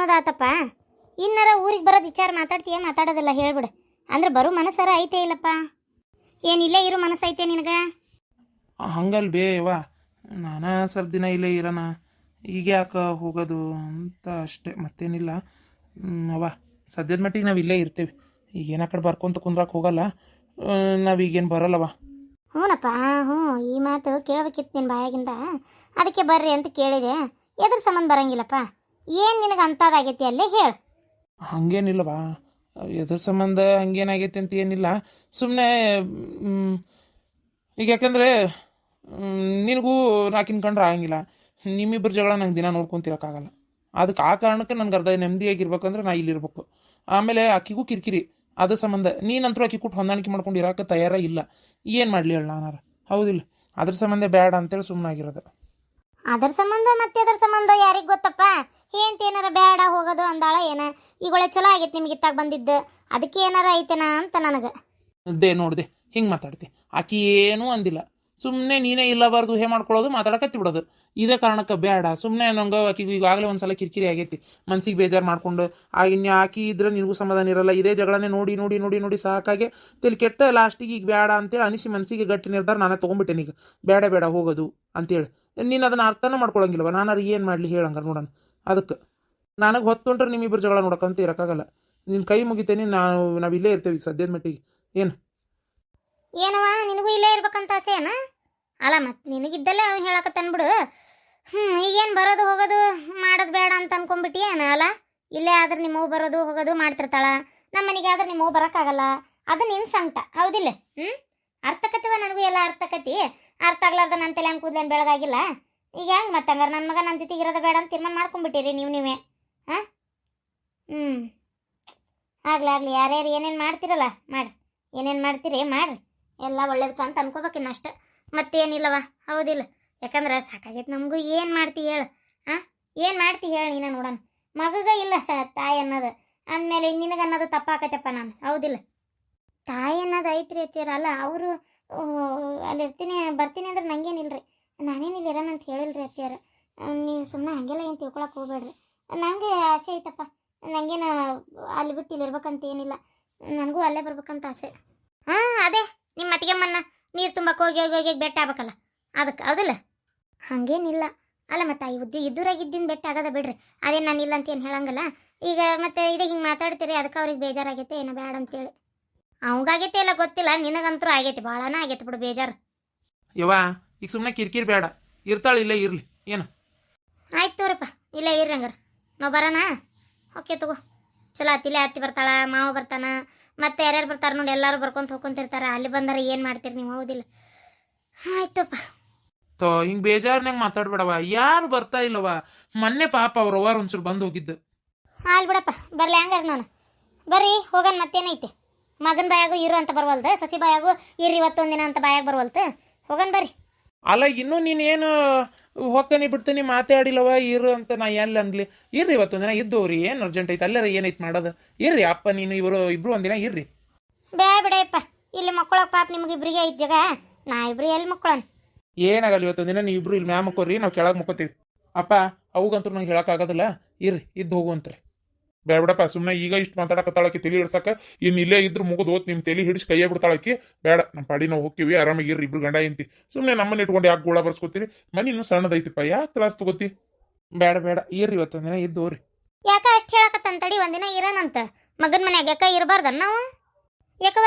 ಅನ್ನೋದಾತಪ್ಪ. ಇನ್ನರ ಊರಿಗೆ ಬರೋದು ವಿಚಾರ ಮಾತಾಡ್ತೀಯ ಮಾತಾಡೋದಿಲ್ಲ ಹೇಳ್ಬಿಡು. ಅಂದ್ರೆ ಬರೋ ಮನಸ್ಸರ ಐತೆ ಇಲ್ಲಪ್ಪ. ಏನಿಲ್ಲೇ ಇರೋ ಮನಸ್ಸು ಐತೆ ನಿನಗೆ? ಹಂಗಲ್ ಬೇ ಯವ್ವ. ನಾನಾ ಸ್ವಲ್ಪ ದಿನ ಇಲ್ಲೇ ಇರೋಣ. ಈಗ ಯಾಕೆ ಹೋಗೋದು ಅಂತ ಅಷ್ಟೇ. ಮತ್ತೇನಿಲ್ಲ. ಅವ ಸದ್ಯದ ಮಟ್ಟಿಗೆ ನಾವು ಇಲ್ಲೇ ಇರ್ತೀವಿ. ಈಗೇನು ಆ ಕಡೆ ಬರ್ಕೊಂತ ಕುಂದ್ರಕ್ಕೆ ಹೋಗಲ್ಲ. ನಾವೀಗೇನು ಬರಲ್ಲವ ಹ್ಞೂನಪ್ಪ ಹ್ಞೂ. ಈ ಮಾತು ಕೇಳಬೇಕಿತ್ತು ನಿನ್ನ ಬಾಯಾಗಿಂದ. ಅದಕ್ಕೆ ಬರ್ರಿ ಅಂತ ಕೇಳಿದೆ. ಎದ್ರ ಸಂಬಂಧ ಬರಂಗಿಲ್ಲಪ್ಪ. ಏನು ನಿನಗೆ ಅಂಥದ್ದಾಗೈತಿ ಅಲ್ಲೇ ಹೇಳು. ಹಂಗೇನಿಲ್ಲವಾ ಎದ್ರ ಸಂಬಂಧ ಹಂಗೇನಾಗೈತಿ ಅಂತ ಏನಿಲ್ಲ. ಸುಮ್ಮನೆ ಈಗ ಯಾಕಂದರೆ ನಿನಗೂ ನಾಕಿನ ಕಂಡ್ರೆ ಆಗಂಗಿಲ್ಲ. ನಿಮ್ಮಿಬ್ಬರ ಜಗಳ ನಂಗೆ ದಿನ ನೋಡ್ಕೊಂತಿರೋಕ್ಕಾಗಲ್ಲ. ಅದಕ್ಕೆ ಆ ಕಾರಣಕ್ಕೆ ನನಗೆ ಅರ್ಧ ನೆಮ್ಮದಿಯಾಗಿರ್ಬೇಕಂದ್ರೆ ನಾ ಇಲ್ಲಿರ್ಬೇಕು. ಆಮೇಲೆ ಆಕಿಗೂ ಕಿರಿಕಿರಿ. ಅದ ಸಂಬಂಧ ನೀನಂತರೂ ಆಕಿ ಕೊಟ್ಟು ಹೊಂದಾಣಿಕೆ ಮಾಡ್ಕೊಂಡು ಇರೋಕೆ ತಯಾರ ಇಲ್ಲ. ಏನು ಮಾಡಲಿ ಹೇಳ ನಾನಾರ ಹೌದಿಲ್ಲ. ಅದ್ರ ಸಂಬಂಧ ಬೇಡ ಅಂತೇಳಿ ಸುಮ್ಮನಾಗಿರೋದು ಅದ್ರ ಸಂಬಂಧ ಮತ್ತೆ ಅದರ ಸಂಬಂಧ ಯಾರಿಗೆ ಗೊತ್ತಪ್ಪ? ಏಂತ ಏನಾರ ಬೇಡ ಹೋಗೋದು ಅಂದಾಳ ಏನ? ಈಗ ಒಳ್ಳೆ ಚಲೋ ಆಗೈತೆ ನಿಮ್ಗೆ ಇತ್ತಾಗ ಬಂದಿದ್ದು. ಅದಕ್ಕೆ ಏನಾರ ಐತೆನಾ ಅಂತ ನನಗೆ. ದೇ ನೋಡ್ದೆ ಹಿಂಗೆ ಮಾತಾಡ್ತಿ. ಆಕಿ ಏನೂ ಅಂದಿಲ್ಲ. ಸುಮ್ಮನೆ ನೀನೇ ಇಲ್ಲಬಾರ್ದು, ಹೇ ಮಾಡ್ಕೊಳ್ಳೋದು ಮಾತಾಡಕತ್ತಿ ಬಿಡೋದು. ಇದೇ ಕಾರಣಕ್ಕೆ ಬೇಡ ಸುಮ್ಮನೆ ನಂಗೆ ಆಕಿಗೆ ಈಗಾಗಲೇ ಒಂದ್ಸಲ ಕಿರಿಕಿರಿ ಆಗೈತಿ. ಮನ್ಸಿಗೆ ಬೇಜಾರು ಮಾಡ್ಕೊಂಡು, ಆ ಇನ್ನು ಆಕಿ ಇದ್ರೆ ನಿನಗೂ ಸಮಾಧಾನ ಇರಲ್ಲ. ಇದೇ ಜಗಳನೇ ನೋಡಿ ನೋಡಿ ನೋಡಿ ನೋಡಿ ಸಾಕಾಗೆ ತಿಳಿ ಕೆಟ್ಟ ಲಾಸ್ಟಿಗೆ ಈಗ ಬೇಡ ಅಂತೇಳಿ ಅನಿಸಿ ಮನಸ್ಸಿಗೆ ಗಟ್ಟಿ ನಿರ್ಧಾರ ನಾನೇ ತೊಗೊಂಬಿಟ್ಟೆ ಈಗ ಬೇಡ ಬೇಡ ಹೋಗೋದು ಅಂತೇಳಿ. ನೀನು ಅರ್ಥನೂ ಅರ್ಥನೇ ನಾನು ಅದು ಏನು ಮಾಡಲಿ ಹೇಳಂಗಾರ ನೋಡೋಣ. ಅದಕ್ಕೆ. ನನಗೆ ಹೊತ್ತೊಂಡ್ರೆ ನಿಮ್ಮಿಬ್ಬರು ಜಗಳ ನೋಡಕ್ಕಂತ ಇರೋಕ್ಕಾಗಲ್ಲ. ನಿನ್ನ ಕೈ ಮುಗಿತೇನೆ, ನಾವು ನಾವು ಇಲ್ಲೇ ಇರ್ತೇವೆ ಈಗ ಸದ್ಯದ ಮಟ್ಟಿಗೆ. ಏನು? ಏನವ ನಿನಗೂ ಇಲ್ಲೇ ಇರ್ಬೇಕಂತ ಆಸೆ ಏನ ಅಲ್ಲ ಮತ್ತೆ ನಿನಗಿದ್ದಲ್ಲೇ ಅವ್ನು ಹೇಳಕತ್ತನ್ಬಿಡು ಹ್ಞೂ ಈಗೇನು ಬರೋದು ಹೋಗೋದು ಮಾಡೋದು ಬೇಡ ಅಂತ ಅನ್ಕೊಂಬಿಟ್ಟಿ ಏನ? ಅಲ್ಲ, ಇಲ್ಲೇ ಆದ್ರೆ ನಿಮ್ಮವು ಬರೋದು ಹೋಗೋದು ಮಾಡ್ತಿರ್ತಾಳ. ನಮ್ಮ ಮನೆಗೆ ಆದ್ರೆ ನಿಮ್ಮವು ಬರೋಕ್ಕಾಗಲ್ಲ. ಅದು ನಿನ್ನ ಸಂಕಟ. ಹೌದಿಲ್ಲ? ಹ್ಞೂ ಅರ್ಥಕತಿವ ಆಕತಿ ಅರ್ಥ ಆಗ್ಲಾರ್ದ ನನ್ನ ತಲೆ ಹಂಗೆ ಕೂದ್ಲೇನು ಬೆಳಗಾಗಿಲ್ಲ? ಈಗ ಹೆಂಗೆ ಮತ್ತೆ ಹಂಗಾರೆ ನನ್ನ ಮಗ ನನ್ನ ಜೊತೆಗೆ ಇರೋದು ಬೇಡ ಅಂತ ತೀರ್ಮಾನ ಮಾಡ್ಕೊಂಬಿಟ್ಟಿರಿ ನೀವು ನೀವೇ? ಹಾಂ ಹ್ಞೂ ಆಗ್ಲಿ, ಆಗಲಿ, ಯಾರ್ಯಾರು ಏನೇನು ಮಾಡ್ತಿರಲ್ಲ ಮಾಡ್ರಿ ಏನೇನು ಮಾಡ್ತೀರಿ ಮಾಡಿರಿ ಎಲ್ಲ ಒಳ್ಳೇದಕ್ಕೆ ಅಂತ ಅನ್ಕೋಬೇಕಿನ್ನ ಅಷ್ಟೆ ಮತ್ತೇನಿಲ್ಲವ, ಹೌದಿಲ್ಲ. ಯಾಕಂದ್ರೆ ಸಾಕಾಗೈತೆ ನಮಗೂ, ಏನು ಮಾಡ್ತಿ ಹೇಳು? ಹಾಂ ಏನು ಮಾಡ್ತಿ ಹೇಳು ನೀನು ನೋಡೋಣ. ಮಗಗ ಇಲ್ಲ ತಾಯಿ ಅನ್ನೋದು. ಅಂದಮೇಲೆ ನಿನಗೆ ಅನ್ನೋದು ತಪ್ಪಾಕತ್ತಪ್ಪ ನಾನು. ಹೌದಿಲ್ಲ. ತಾಯಿ ಅನ್ನೋದು ಐತ್ರಿ ಅತ್ತಿರಲ್ಲ ಅವರು ಅಲ್ಲಿ ಇರ್ತೀನಿ, ಬರ್ತೀನಿ ಅಂದ್ರೆ ನಂಗೇನಿಲ್ರಿ. ನಾನೇನಿಲ್ಲ ಇರೋಣ ಅಂತ ಹೇಳಿಲ್ರಿ ಅತ್ತಿಯಾರ ನೀವು ಸುಮ್ಮನೆ ಹಾಗೆಲ್ಲ ಏನು ತಿಳ್ಕೊಳಕ್ಕೆ ಹೋಗ್ಬೇಡ್ರಿ. ನನಗೆ ಆಸೆ ಐತಪ್ಪ. ನನಗೇನು ಅಲ್ಲಿ ಬಿಟ್ಟು ಇಲ್ಲಿ ಇರ್ಬೇಕಂತ ಏನಿಲ್ಲ. ನನಗೂ ಅಲ್ಲೇ ಬರ್ಬೇಕಂತ ಆಸೆ. ಹಾಂ, ಅದೇ ನಿಮ್ಮ ಅತ್ತಿಗೆಮ್ಮನ್ನ ನೀರು ತುಂಬಕ್ಕೆ ಹೋಗಿ ಹೋಗಿ ಹೋಗಿ ಬೆಟ್ಟ ಆಗ್ಬೇಕಲ್ಲ. ಅದಕ್ಕೆ ಹೌದಲ್ಲ? ಹಾಗೇನಿಲ್ಲ. ಅಲ್ಲ, ಮತ್ತೆ ಈ ಉದ್ದಿ ಇದ್ದೂರಾಗಿದ್ದಿನ ಬೆಟ್ಟ ಆಗದ ಬಿಡ್ರಿ. ಅದೇ ನಾನು ಇಲ್ಲ ಅಂತ ಏನು ಹೇಳಂಗಲ್ಲ. ಈಗ ಮತ್ತೆ ಇದೇ ಹಿಂಗೆ ಮಾತಾಡ್ತೀರಿ, ಅದಕ್ಕೆ ಅವ್ರಿಗೆ ಬೇಜಾರಾಗೈತೆ, ಏನೋ ಬೇಡ ಅಂತೇಳಿ ಅವಂಗಾಗೈತೆ ಇಲ್ಲ ಗೊತ್ತಿಲ್ಲ ನಿನಗಂತೂ ಆಗೈತೆ ಭಾಳನ ಆಗೈತೆ ಬಿಡು ಬೇಜಾರು. ಯವ್ವ ಈಗ ಸುಮ್ಮನೆ ಕಿರಿಕಿರಿ ಬೇಡ ಇರ್ತಾಳೆ ಇಲ್ಲೇ ಇರಲಿ ಏನು? ಆಯ್ತು ತೋರಪ್ಪ ಇಲ್ಲೇ ಇರ್ರಿ ಹಂಗಾರ. ನಾವು ಬರೋಣ? ಓಕೆ ತಗೋ. ಚಲೋ ಅತ್ತಿಲೆ ಅತ್ತಿ ಬರ್ತಾಳ ಮಾವ ಬರ್ತಾನ ಮತ್ತೆ ಯಾರ್ಯಾರು ಬರ್ತಾರೆ ನೋಡಿ ಎಲ್ಲರೂ ಬರ್ಕೊಂತ ಹೋಗ್ಕೊಂತಿರ್ತಾರ ಅಲ್ಲಿ ಬಂದರೆ ಏನು ಮಾಡ್ತೀರಿ ನೀವು ಹೌದಿಲ್ಲ. ಆಯ್ತಪ್ಪ ತೋ ಹಿಂಗೆ ಬೇಜಾರ್ನಾಗ ಮಾತಾಡ್ಬೇಡವ ಯಾರು ಬರ್ತಾ ಇಲ್ಲವ ಮೊನ್ನೆ ಪಾಪ ಅವ್ರ ಅವ್ವಾರ ಒಂಚೂರು ಬಂದು ಹೋಗಿದ್ದು. ಆಲ್ ಬಿಡಪ್ಪ ಬರ್ಲಿ ಹಂಗಾರ ನಾನು. ಬರ್ರಿ ಹೋಗೋಣ ಮತ್ತೇನೈತಿ. ಮಗನ ಬಾಯಾಗೂ ಇರು ಅಂತ ಬರ್ವಲ್ದು ಸಸಿ ಬಾಯಾಗು ಇರ್ರಿ ಇವತ್ತೊಂದಿನ ಅಂತ ಬಾಯಾಗ ಬರ್ವಲ್ತು ಹೋಗನ್ ಬರ್ರಿ. ಅಲ್ಲ ಇನ್ನೂ ನೀನು ಏನು ಹೋಗ್ತಾನೆ ಬಿಡ್ತೀನಿ ಮಾತಾಡಿಲ್ಲವ ಇರು ಅಂತ ನಾ ಎಲ್ಲ ಅನ್ಲಿ ಇರ್ರಿ ಇವತ್ತೊಂದಿನ ದಿನ ಇದ್ದವ್ರಿ ಏನು ಅರ್ಜೆಂಟ್ ಐತೆ ಅಲ್ಲರ ಏನೈತೆ ಮಾಡೋದು? ಇರ್ರಿ ಅಪ್ಪ ನೀನು ಇವರು ಇಬ್ರು ಒಂದಿನ ಇರ್ರಿ. ಬೇ ಬಿಡಪ್ಪ ಇಲ್ಲಿ ಮಕ್ಕಳಕ್ಕೆ ಪಾಪ ನಿಮ್ಗೆ ಇಬ್ರಿಗೆ ಐದು ಜಾಗ ನಾ ಇಬ್ರು ಎಲ್ಲಿ ಮಕ್ಕಳನ್? ಏನಾಗಲ್ಲ ಇವತ್ತೊಂದಿನ ನೀವು ಇಬ್ರು ಇಲ್ಲಿ ಮ್ಯಾಮ್ ಮಕ್ಕೋರಿ ನಾವು ಕೆಳಗೆ ಮಕ್ಕೋತೀವಿ. ಅಪ್ಪ ಅವಾಗಂತೂ ನಂಗೆ ಹೇಳೋಕ್ಕಾಗೋದಿಲ್ಲ ಇರ್ರಿ ಇದ್ದು ಹೋಗುವಂತ್ರಿ ಬೇಡಪ್ಪ ಸುಮ್ಮನೆ ಈಗ ಇಷ್ಟು ಮಾತಾಡಕತ್ತಾಳಕ್ಕೆ ತಲೆ ಹಿಡ್ಸಕ, ಇನ್ ಇಲ್ಲೇ ಇದ್ರು ಮುಗಿದು ಹೋತ್ ನಿಮ್ ತಲೆ ಹಿಡಿಸಿ ಕೈಯೇ ಬಿಡ್ತಾಳಕ್ಕೆ ಬೇಡ ನಮ್ಮ ಪಾಡಿ ನಾವು ಹೋಗ್ತೀವಿ, ಆರಾಮಾಗಿ ಇರ್ರಿ, ಇಬ್ರು ಗಂಡ ಎಂತಿ ಸುಮ್ಮನೆ ನಮ್ಮನ್ನ ಇಟ್ಕೊಂಡು ಯಾಕೆ ಗೋಳ ಬರ್ಸ್ಕೊತೀರಿ? ಮನೆ ಇನ್ನೂ ಸಣ್ಣದೈತಿಪ್ಪ, ಯಾಕೆ ತ್ರಾಸ್ ತಗೋತಿ? ಬೇಡ ಬೇಡ, ಇರ್ರಿ ಇವತ್ತೊಂದಿನ ಇದ್ದೋರಿ ಯಾಕ ಅಷ್ಟು ಹೇಳಕತ್ತಂತಡಿ ಒಂದಿನ ಇರೋಣಂತ. ಮಗನ ಮನ್ಯಾಗ ಯಾಕ ಇರಬಾರ್ದ ನಾವು? ಯಾಕವ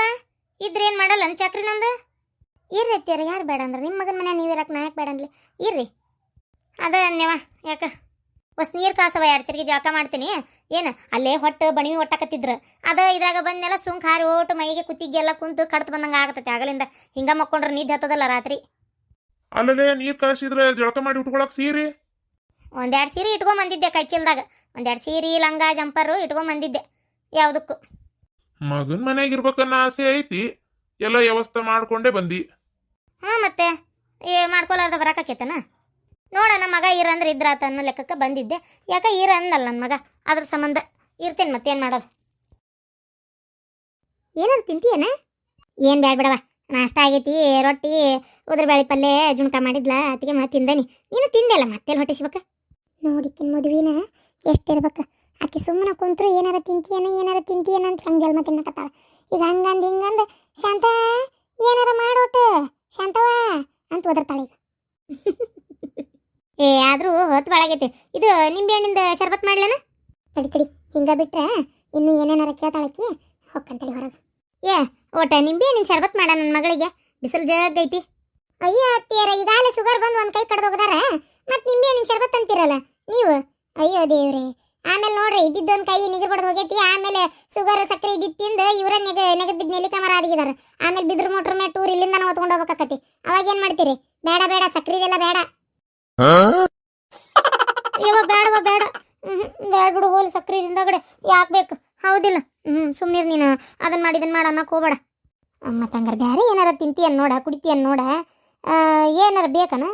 ಇದ್ರೆ ಏನು ಮಾಡಲ್ಲ ಚಾಕ್ರಿ ನಂದು? ಇರ್ರಿ ಅತ್ಯಾರ ಯಾರು ಬೇಡ ಅಂದ್ರೆ ನಿಮ್ಮ ಮಗನ ಮನ್ಯಾಗ ನೀವು ಇರಕ್ಕೆ ನಾ ಯಾಕೆ ಬೇಡ ಅನ್ಲಿ ಇರ್ರಿ. ಅದ ಯಾಕ? ಹೊಸ್ ನೀರು ಕಾಸವ ಎರಡು ಚರಿಗೆ ಜಳಕ ಮಾಡ್ತೀನಿ. ಏನು ಅಲ್ಲೇ ಹೊಟ್ಟು ಬಣಿವಿ ಹೊಟ್ಟಾಕತ್ತಿದ್ರ ಅದು ಇದ್ರಾಗ ಬಂದೆಲ್ಲ ಸುಂಕ ಹಾರಿ ಓಟು ಮೈಗೆ ಕುತ್ತಿಗೆಲ್ಲ ಕುಂತು ಕಡ್ತು ಬಂದಂಗೆ ಆಗತ್ತೆ. ಆಗಲಿಂದ ಹಿಂಗ ಮಕ್ಕೊಂಡ್ರೆ ನಿದ್ದೆ ಹತ್ತದಲ್ಲ ರಾತ್ರಿ? ಅಲ್ಲಲ್ಲೇ ನೀರು ಕಾಸಿದ್ರೆ ಜಳಕ ಮಾಡಿ ಉಟ್ಕೊಳಕ್ ಸೀರಿ? ಒಂದೆರಡು ಸೀರೆ ಇಟ್ಕೊಂಡ್ ಬಂದಿದ್ದೆ ಕೈ ಚೀಲ್ದಾಗ ಒಂದೆರಡು ಸೀರೆ ಲಂಗ ಜಂಪರು ಇಟ್ಕೊಂಬಂದಿದ್ದೆ ಯಾವುದಕ್ಕೂ. ಮಗನ್ ಮನೆಗೆ ಇರ್ಬೇಕನ್ನ ಆಸೆ ಐತಿ. ಎಲ್ಲ ವ್ಯವಸ್ಥೆ ಮಾಡ್ಕೊಂಡೇ ಬಂದಿ. ಹಾ ಮತ್ತೆ ಏ ಮಾಡ್ಕೊಲಾರ್ದ ಬರಕಾಕೇತನ ನೋಡಣ ಮಗ ಇರಂದ್ರೆ ಇದ್ರಾತ ಅನ್ನೋ ಲೆಕ್ಕಕ್ಕೆ ಬಂದಿದ್ದೆ. ಯಾಕೆ ಇರ ಅಂದಲ್ಲ ನನ್ನ ಮಗ? ಅದ್ರ ಸಂಬಂಧ ಇರ್ತೇನೆ ಮತ್ತೇನು ಮಾಡೋದು? ಏನಾದ್ರು ತಿಂತೀಯನ? ಏನು ಬೇಡ ಬಿಡವ ನಾಷ್ಟ ಆಗೈತಿ, ರೊಟ್ಟಿ, ಉದ್ರಬೇಳೆ ಪಲ್ಯ, ಜುಣ್ಕ ಮಾಡಿದ್ಲ ಅದಕ್ಕೆ ಮತ್ತೆ ತಿಂದನಿ. ನೀನು ತಿಂದೆಲ್ಲ ಮತ್ತೆ ಹೊಟ್ಟೆ ಸಿಬೇಕ ನೋಡಿಕಿನ ಮದುವಿನ ಎಷ್ಟಿರ್ಬೇಕ. ಆಕೆ ಸುಮ್ಮನೆ ಕುಂತ್ರು ಏನಾರ ತಿಂತೀಯನ ಏನಾರ ತಿಂತೀಯನ ಅಂತ ಹಂಗೆ ಜಲ್ಮ ತಿನ್ನಕತ್ತಾಳ. ಈಗ ಹಂಗಂದು ಹಿಂಗಂದು, ಶಾಂತ, ಏನಾರ ಮಾಡೋಟ ಶಾಂತವಾ ಅಂತ ಒದರ್ತಾಳೆ ಈಗ. ಏ, ಆದರೂ ಹೊತ್ತು ಬಾಳಾಗೈತಿ ಇದು ನಿಂಬೆ ಹಣ್ಣಿಂದ ಶರ್ಬತ್ ಮಾಡ್ಲೇನ? ತಡಿ ತಡಿ. ಹಿಂಗ ಬಿಟ್ರೆ ಇನ್ನು ಏನೇನಾರ ಕೇಳ್ತಾಳಕ್ಕಿ ಹೊಕ್ಕಂತಳಿ ಹೊರಗೆ. ಏ, ಒಟ್ಟ ನಿಂಬೆ ಹಣ್ಣಿನ ಶರ್ಬತ್ ಮಾಡ ನನ್ನ ಮಗಳಿಗೆ. ಬಿಸಿಲು ಜಗ್ಗೈತಿ ಅಯ್ಯೋ, ಅತ್ತಿಯರ, ಈಗಾಗಲೇ ಶುಗರ್ ಬಂದು ಒಂದು ಕೈ ಕಡ್ದು ಹೋಗದಾರ. ಮತ್ತೆ ನಿಂಬೆ ಹಣ್ಣಿನ ಶರ್ಬತ್ ಅಂತೀರಲ್ಲ ನೀವು? ಅಯ್ಯೋ, ದೇವ್ರಿ. ಆಮೇಲೆ ನೋಡ್ರಿ, ಇದ್ದಿದ್ದೊಂದು ಕೈ ನಿಗರ್ ಬಡ್ದು ಹೋಗೈತಿ. ಆಮೇಲೆ ಶುಗರ್ ಸಕ್ಕರೆ ಇದ್ದಿದ್ದು ತಿಂದು ಇವರ ನೆಗ, ನೆಗದ್ ಬಿದ್ದ ನೆಲಿಕ ಮರ ಆಗಿದಾರ ಆಮೇಲೆ ಬಿದ್ರ ಮೋಟ್ರ್ ಮೇಲೆ ಟೂರ್ ಇಲ್ಲಿಂದ ನಾವು ಹೊತ್ಕೊಂಡು ಹೋಗ್ಬೇಕಾಕತಿ. ಅವಾಗ ಏನು ಮಾಡ್ತೀರಿ? ಬೇಡ ಬೇಡ ಸಕ್ಕರೆ ಇದೆಲ್ಲ ಬೇಡ. ಯವ್ವ ಬೇಡವ ಬೇಡ ಬೇಡ. ಬಿಡು ಹೋಲಿ ಸಕ್ರೆ ಹಿಂದಗಡೆ ಯಾಕೆ ಬೇಕು? ಹೌದಿಲ್ಲ. ಹ್ಮ್ ಸುಮ್ನಿರ್ ನೀನು. ಅದನ್ನ ಮಾಡಿ ಇದನ್ನ ಮಾಡ ಅನ್ನಕ್ ಹೋಗ್ಬೇಡ. ಮತ್ತು ಹಂಗಾರೆ ಬೇರೆ ಏನಾರ ತಿಂತೀಯನ್ ನೋಡ, ಕುಡಿತೀಯನ್ ನೋಡ. ಏನಾರ ಬೇಕನ?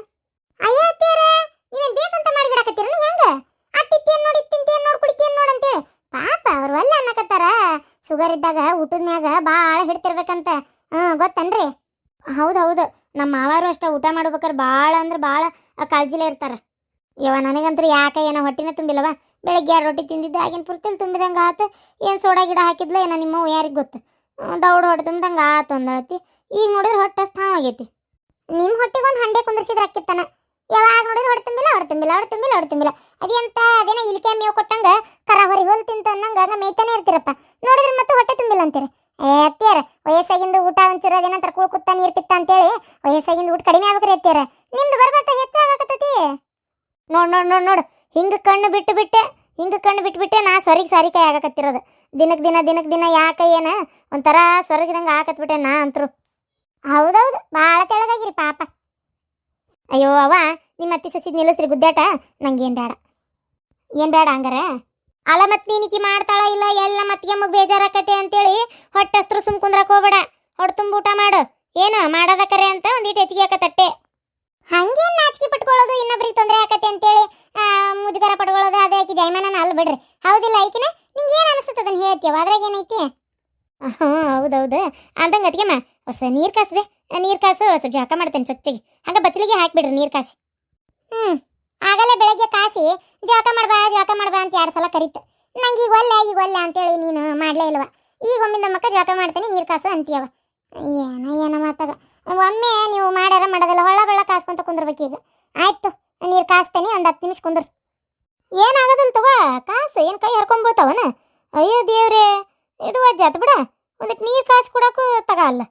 ಅಯ್ಯೋ, ಅತ್ತಿಯರ, ನೀವೇನ್ ಬೇಕಂತ ಮಾಡಿಗಿಡಕತ್ತೀರ ಹೆಂಗ? ಅತ್ತಿತ್ತೇನ್ ನೋಡಿ ತಿಂತೇನ್ ನೋಡಿ ಕುಡಿತೇನ್ ನೋಡಿ ಅಂತೇಳಿ. ಪಾಪ, ಅವ್ರು ಒಲ್ಲ ಅನ್ನಕತ್ತಾರ. ಶುಗರ್ ಇದ್ದಾಗ, ಊಟದ ಮ್ಯಾಗ ಭಾಳ ಹಿಡ್ತಿರ್ಬೇಕಂತ. ಹ್ಮ್, ಗೊತ್ತನ್ರಿ? ಹೌದು ಹೌದು ನಮ್ಮ ಮಾವಾರು ಅಷ್ಟೇ ಊಟ ಮಾಡ್ಬೇಕಾದ್ರೆ ಭಾಳ ಅಂದ್ರೆ ಭಾಳ ಕಾಳಜಿಲೇ ಇರ್ತಾರೆ. ಯವ್ವ, ನನಗಂತೂ ಯಾಕೆ ಏನೋ ಹೊಟ್ಟಿನ ತುಂಬಿಲ್ಲವ ಬೆಳಗ್ಗೆ ಎರಡು ರೊಟ್ಟಿ ತಿಂದಿದ್ದೆ, ಆಗಿನ ಪೂರ್ತಿಲಿ ತುಂಬಿದಂಗೆ ಆತು. ಏನು ಸೋಡಾ ಗಿಡ ಹಾಕಿದ್ಲ, ಏನೋ ನಿಮ್ಮ ಯಾರಿಗೆ ಗೊತ್ತು. ದೌಡ್ ಹೊಟ್ಟೆ ತುಂಬಿದಂಗೆ ಆತು ಅಂದಳತಿ. ಈಗ ನೋಡಿದ್ರೆ ಹೊಟ್ಟೆ ಸ್ಥಾನ ಆಗೈತಿ. ನಿಮ್ಮ ಹೊಟ್ಟೆಗೊಂದು ಹಂಡೆ ಕುಂದ್ರಿಸಿದ್ರ ಅಕ್ಕಿತ್ತಾನೆ ಯಾವಾಗ ನೋಡಿದ್ರೆ ಹೊಡೆ ತುಂಬಿಲ್ಲ ಹೊಡೆ ತುಂಬಿಲ್ಲ ಹೊಡೆ ತುಂಬಿಲ್ಲ ಹೊಡೆ ತುಂಬಿಲ್ಲ. ಅದೇಂತ ಅದೇನೋ ಇಲಿಕೆ ಮೇವು ಕೊಟ್ಟಂಗೆ ಕರ ಹೊರಿ ಹೊಲ್ ತಿಂತ ಅನ್ನಂಗ ಮೇಯ್ತಾನೆ ಇರ್ತೀರಪ್ಪ. ನೋಡಿದ್ರೆ ಮತ್ತೆ ಹೊಟ್ಟೆ ತುಂಬಿಲ್ಲ ಅಂತೀರಿ. ಅತ್ತಿಯರ, ವಯಸ್ಸಾಗಿಂದ ಊಟ ಒಂಚೂರು ಅದೇನಂತರ ಕುಳ್ ನೀರು ನೀರ್ ಪಿತ್ತ ಅಂತೇಳಿ, ವಯಸ್ಸಾಗಿಂದ ಊಟ ಕಡಿಮೆ ಆಗ್ಬೇಕ್ರಿ ಅತ್ತಿಯರ. ನಿಮ್ದು ಬರ್ಬತ್ತ ಹೆಚ್ಚಾಗಕತ್ತತಿ. ನೋಡ್ ನೋಡ್ ನೋಡ್, ನೋಡು, ಹಿಂಗ ಕಣ್ಣು ಬಿಟ್ಟು ಬಿಟ್ಟೆ, ಹಿಂಗ ಕಣ್ಣು ಬಿಟ್ಟು ಬಿಟ್ಟೆ, ನಾ ಸ್ವರಿಗೆ ಸ್ವರಿಕಾಯಿ ಆಗಕತ್ತಿರೋದು. ದಿನಕ್ಕೆ ದಿನ ದಿನಕ್ಕೆ ದಿನ ಯಾಕೆ ಏನ, ಒಂಥರ ಸ್ವರ್ಗದಂಗೆ ಹಾಕತ್ಬಿಟ್ಟೆ ನಾ ಅಂತರು. ಹೌದೌದು ಭಾಳ ತೆಳಗಾಗಿರಿ ಪಾಪ. ಅಯ್ಯೋ ಅವ ನಿಮ್ಮ ಅತ್ತಿ ಸೊಸಿ ನಿಲ್ಲಿಸ್ರಿ ಗುದ್ದಾಟ ಏನು ಬೇಡ ಏನು ಬೇಡ ಹಂಗಾರ? ಅಲ್ಲ ಮತ್ತೆ ನೀನಿಕಿ ಮಾಡ್ತಾಳ ಇಲ್ಲ ಎಲ್ಲ ಮತ್ತೆ ಎಮ್ಮಗೆ ಬೇಜಾರಾಕತೆ ಅಂತೇಳಿ ಹೊಟ್ಟೆಸ್ತ್ರು ಸುಮ್ ಕುಂದ್ರಕ್ಕೆ ಹೋಗ್ಬೇಡ. ಹೊಟ್ಟೆ ತುಂಬ ಊಟ ಮಾಡು. ಏನು ಮಾಡೋದ ಕರೆ ಅಂತ ಒಂದಿಟ್ಟು ಹೆಚ್ಚಿಗೆ ಆಕತ್ತಟ್ಟೆ ಹಂಗೇನ್ ನಾಚಿಕೆ ಪಟ್ಕೊಳ್ಳೋದು? ಇನ್ನೊಬ್ರಿಗೆ ತೊಂದರೆ ಆಕತ್ತೆ ಅಂತೇಳಿ ಮುಜುಗರ ಪಟ್ಕೊಳ್ಳೋದು ಅದೇ ಆಕಿ ಜೈಮಾನ ಅಲ್ಲ ಬಿಡ್ರಿ. ಹೌದಿಲ್ಲ ಐಕಿನ ನಿಂಗೆ ಏನು ಅನಿಸುತ್ತೆ ಅದನ್ನ ಹೇಳ್ತೀವ ಅದ್ರಾಗ ಏನೈತಿ? ಹ್ಞೂ ಹೌದೌದು. ಅಂದಂಗೆ ಅದಕ್ಕೆಮ್ಮ ಹೊಸ ನೀರು ಕಾಸ್ಬೆ ನೀರು ಕಾಸು ಸ್ವಲ್ಪ ಜಾಕ ಮಾಡ್ತೇನೆ ಸ್ವಚ್ಛಗೆ. ಹಂಗೆ ಬಚ್ಚಲಿಗೆ ಹಾಕಿಬಿಡ್ರಿ ನೀರು ಕಾಸಿ. ಹ್ಞೂ ಆಗಲೇ ಬೆಳಗ್ಗೆ ಕಾಸಿ ಜಳಕ ಮಾಡ್ಬಾ ಜಳಕ ಮಾಡ್ಬಾ ಅಂತ ಎರಡು ಸಲ ಕರೀತ. ನಂಗೆ ಈಗ ಒಲ್ಲೆ ಈಗ ಒಲ್ಲೆ ಅಂತೇಳಿ ನೀನು ಮಾಡ್ಲೇ ಇಲ್ವ. ಈಗ ಒಮ್ಮಿಂದ ಮಕ್ಕ ಜಳಕ ಮಾಡ್ತೀನಿ, ನೀರು ಕಾಸು ಅಂತೀಯವ. ಏನೋ ಏನೋ ಮಾತಾಗ ಒಮ್ಮೆ ನೀವು ಮಾಡ್ಯಾರ, ಮಾಡೋದಿಲ್ಲ, ಹೊಳ್ಳ ಬೆಳ್ಳ ಕಾಸ್ಕೊಂತ ಕುಂದ್ರಬೇಕು ಈಗ. ಆಯ್ತು, ನೀರು ಕಾಸ್ತೇನೆ, ಒಂದು ಹತ್ತು ನಿಮಿಷ ಕುಂದ್ರ. ಏನಾಗೋದಿಲ್ಲ ತಗೋ, ಕಾಸು, ಏನು ಕೈ ಹರ್ಕೊಂಡ್ಬಿಡ್ತಾವನ ಅಯ್ಯೋ ದೇವ್ರೇ, ಇದು ವಜ್ಜಾತ್ ಬಿಡ. ಒಂದಿಟ್ಟು ನೀರು ಕಾಸು ಕೊಡೋಕ್ಕೂ ತಗ ಅಲ್ಲ.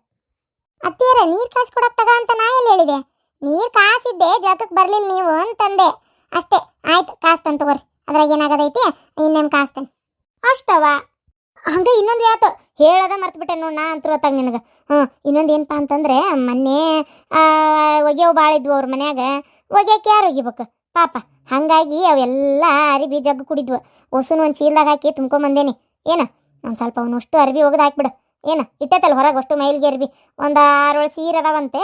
ಅತ್ತಿಯರ, ನೀರು ಕಾಸು ಕೊಡಕ್ ತಗ ಅಂತ ನಾ ಎಲ್ಲಿ ಹೇಳಿದೆ? ನೀರು ಕಾಸಿದ್ದೆ ಜಳಕಕ್ಕೆ ಬರಲಿಲ್ಲ ನೀವು ಅಂತಂದೆ. ಅಷ್ಟೇ, ಆಯ್ತು, ಕಾಸ್ತನ್ ತಗೋರಿ. ಅದ್ರಾಗ ಏನಾಗದೈತಿ, ಇನ್ನೇನು ಕಾಸ್ತನ್. ಅಷ್ಟವ. ಹಂಗೆ ಇನ್ನೊಂದು ಯಾತು ಹೇಳದ ಮರ್ತ್ಬಿಟ್ಟೆ ನೋಡ್ ನಾ ಅಂತೂ ಹೊತ್ತಾಗ ನಿನಗೆ. ಹ್ಞೂ, ಇನ್ನೊಂದು ಏನಪ್ಪ ಅಂತಂದ್ರೆ, ಮೊನ್ನೆ ಒಗೆಯವು ಭಾಳ ಇದ್ವು ಅವ್ರ ಮನ್ಯಾಗ. ಒಗ್ಯಾಕೆ ಯಾರು ಒಗಿಬೇಕು? ಪಾಪ, ಹಾಗಾಗಿ ಅವೆಲ್ಲ ಅರಿಬಿ ಜಗ್ಗು ಕುಡಿದ್ವು. ಹೊಸುನು ಒಂದು ಚೀಲದಾಗ ಹಾಕಿ ತುಂಬ್ಕೊಂಬಂದೇನಿ ಏನು, ಒಂದು ಸ್ವಲ್ಪ ಅವನಷ್ಟು ಅರ್ಬಿ ಒಗ್ದು ಹಾಕ್ಬಿಡು. ಏನು ಇಟ್ಟೈತಲ್ಲ ಹೊರಗೆ ಅಷ್ಟು ಮೈಲಿಗೆ ಅರ್ಬಿ. ಒಂದು ಆರೋಳು ಸೀರೆ ಅದಾವಂತೆ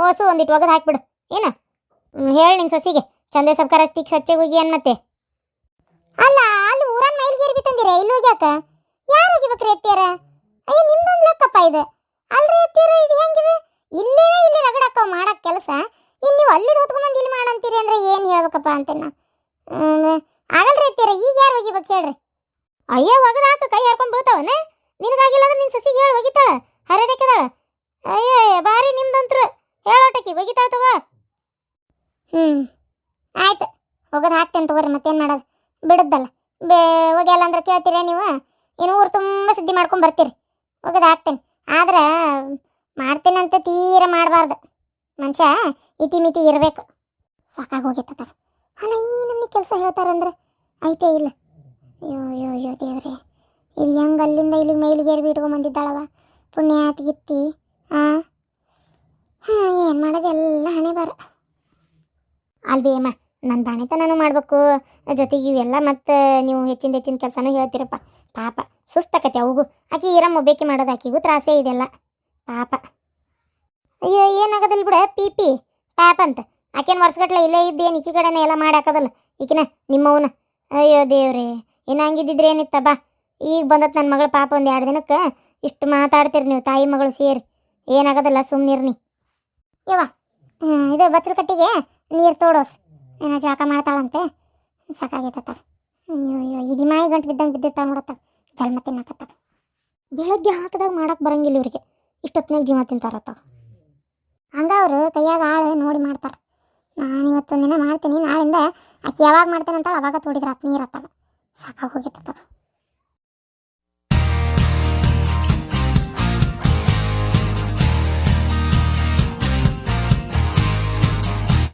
ಹೊಸು ಒಂದಿಟ್ಟು ಒಗದು ಹಾಕ್ಬಿಡು. ಏನು ಹೇಳಿ ನಿನ್ನ ಸೊಸಿಗೆ. ಚಂದೆ ಸಬ್ಕಾರ ರಸ್ತಿಗೆ ಸ್ವಚ್ಛಗೆ ಹೋಗಿ ಅನ್ ಮತ್ತೆ? ಅಲ್ಲ ಅಲ್ಲಿ ಊರನ್ ಮೈಲ್ಗೆ ಇರ್ಬಿ ತಂದಿರ ಇಲ್ಲಿ ಹೋಗ್ಯಾಕ? ಯಾರು ಹೋಗಿಬೇಕ್ರಿ ಎತ್ತಿಯರ? ಅಯ್ಯ ನಿಮ್ದೊಂದು ಲೆಕ್ಕಪ್ಪ ಇದು. ಅಲ್ರಿ ಎತ್ತಿಯರ ಇದು ಹೆಂಗಿದೆ? ಇಲ್ಲೇ ಇಲ್ಲಿ ರಗಡಕ್ಕ ಮಾಡಕ್ ಕೆಲಸ. ಇನ್ನು ನೀವು ಅಲ್ಲಿ ಹೊತ್ಕೊಂಬಂದು ಇಲ್ಲಿ ಮಾಡಂತೀರಿ ಅಂದ್ರೆ ಏನು ಹೇಳ್ಬೇಕಪ್ಪ ಅಂತ ಆಗಲ್ರಿ ಎತ್ತಿಯರ ಈಗ ಯಾರು ಹೋಗಿಬೇಕು ಹೇಳ್ರಿ? ಅಯ್ಯೋ ಒಗದ ಹಾಕು ಕೈ ಹರ್ಕೊಂಡ್ ಬೀಳ್ತಾವನ? ನಿನಗಾಗಿಲ್ಲ ಅಂದ್ರೆ ನಿನ್ ಸೊಸಿಗೆ ಹೇಳಿ ಒಗಿತಾಳ ಹರಿದಕ್ಕೆದಾಳ ಅಯ್ಯೋ ಬಾರಿ ನಿಮ್ದಂತ್ರು. ಹೇಳೋಟಕಿ ಒಗಿತಾಳ ತಗೋ. ಹ್ಮ್. ಆಯ್ತು, ಹೋಗೋದು ಹಾಕ್ತೇನೆ ತಗೋರಿ, ಮತ್ತೇನು ಮಾಡೋದು? ಬಿಡುದಲ್ಲ ಬೇ, ಹೋಗ್ಯಲ್ಲ ಅಂದ್ರೆ ಕೇಳ್ತೀರ ನೀವು? ಏನು ಊರು ತುಂಬ ಸುದ್ದಿ ಮಾಡ್ಕೊಂಡು ಬರ್ತೀರಿ. ಹೋಗೋದು ಹಾಕ್ತೇನೆ. ಆದ್ರೆ, ಮಾಡ್ತೀನಂತ ತೀರ ಮಾಡಬಾರ್ದು. ಮನುಷ್ಯ, ಇತಿ ಮಿತಿ ಇರಬೇಕು. ಸಾಕಾಗಿ ಹೋಗಿತ್ತ ಅಲ್ಲ, ಈ ನಮಗೆ ಕೆಲಸ ಹೇಳ್ತಾರಂದ್ರೆ ಐತೆ ಇಲ್ಲ? ಅಯ್ಯೋ ಅಯ್ಯೋ ಅಯ್ಯೋ, ದೇವ್ರೆ. ಇದು ಹೆಂಗೆ ಅಲ್ಲಿಂದ ಇಲ್ಲಿಗೆ ಮೈಲಿಗೆ ಏರ್ಬಿ ಪುಣ್ಯ ಗಿತ್ತಿ ಹಾಂ ಹಾಂ ಏನು ಮಾಡೋದೆಲ್ಲ ಹಣೆ ಬರ ಅಲ್ವೇಮ್ಮ ನನ್ನ ಬಾಣಿತನೂ ಮಾಡಬೇಕು. ಜೊತೆಗೆ ಇವೆಲ್ಲ ಮತ್ತೆ ನೀವು ಹೆಚ್ಚಿನ ಹೆಚ್ಚಿನ ಕೆಲಸನೂ ಹೇಳ್ತೀರಪ್ಪ. ಪಾಪ, ಸುಸ್ತಕತೆ ಅವು ಆಕೆ ಇರಮ್ಮ ಮೊಬೇಕಿ ಮಾಡೋದು ಆಕಿಗೂ ತ್ರಾಸೇ ಇದೆಲ್ಲ. ಪಾಪ. ಅಯ್ಯೋ ಏನಾಗೋದಿಲ್ಲ ಬಿಡ, ಪಿ ಪಿ. ಪಾಪ ಅಂತ. ಆಕೇನು ವರ್ಷಗಟ್ಲೆ ಇಲ್ಲೇ ಇದ್ದೇನು ಈಕಿ ಕಡೆನೇ ಎಲ್ಲ ಮಾಡಾಕೋದಲ್ಲ ಈಕಿನ, ನಿಮ್ಮವನ. ಅಯ್ಯೋ ದೇವ್ರೇ, ಇನ್ನು ಹಂಗಿದ್ದಿದ್ರೆ ಏನಿತ್ತ ಈಗ ಬಂದತ್ ನನ್ನ ಮಗಳು ಪಾಪ ಒಂದು ಎರಡು ದಿನಕ್ಕೆ. ಇಷ್ಟು ಮಾತಾಡ್ತೀರಿ ನೀವು, ತಾಯಿ ಮಗಳು ಸೇರಿ. ಏನಾಗೋದಲ್ಲ ಸುಮ್ಮನಿರ್ನಿ ಯವ್ವ ಇದು ಬಚ್ಚಲ ಕಟ್ಟಿಗೆ ನೀರು ತೋಡೋಸ್. ಏನೋ ಜಾಕ ಮಾಡ್ತಾಳಂತೆ? ಸಾಕಾಗೈತತ್ತ ಅಯ್ಯೋ ಇದು ಮಾಯಿ ಗಂಟು ಬಿದ್ದಂಗೆ ಬಿದ್ದಿರ್ತಾವ ನೋಡತ್ತ. ಜನ್ಮ ತಿನ್ನಕತ್ತ ಬೆಳಗ್ಗೆ ಹಾಕಿದಾಗ ಮಾಡಕ್ಕೆ ಬರಂಗಿಲ್ಲ ಇವ್ರಿಗೆ. ಇಷ್ಟೊತ್ತಿನಾಗ ಜೀವ ತಿಂತಾರತ್ತ. ಹಂಗ ಅವರು ಕೈಯಾಗ ಆಳು ನೋಡಿ ಮಾಡ್ತಾರೆ. ನಾನು ಇವತ್ತೊಂದಿನ ಮಾಡ್ತೀನಿ. ನಾಳಿಂದ ಆಕೆ ಯಾವಾಗ ಮಾಡ್ತೇನೆ ಅಂತ ಅವಾಗ ತೋಡಿದ್ರೆ ನೀರು ಹತ್ತಾಗ ಸಾಕಾಗಿ ಹೋಗಿತ್ತ.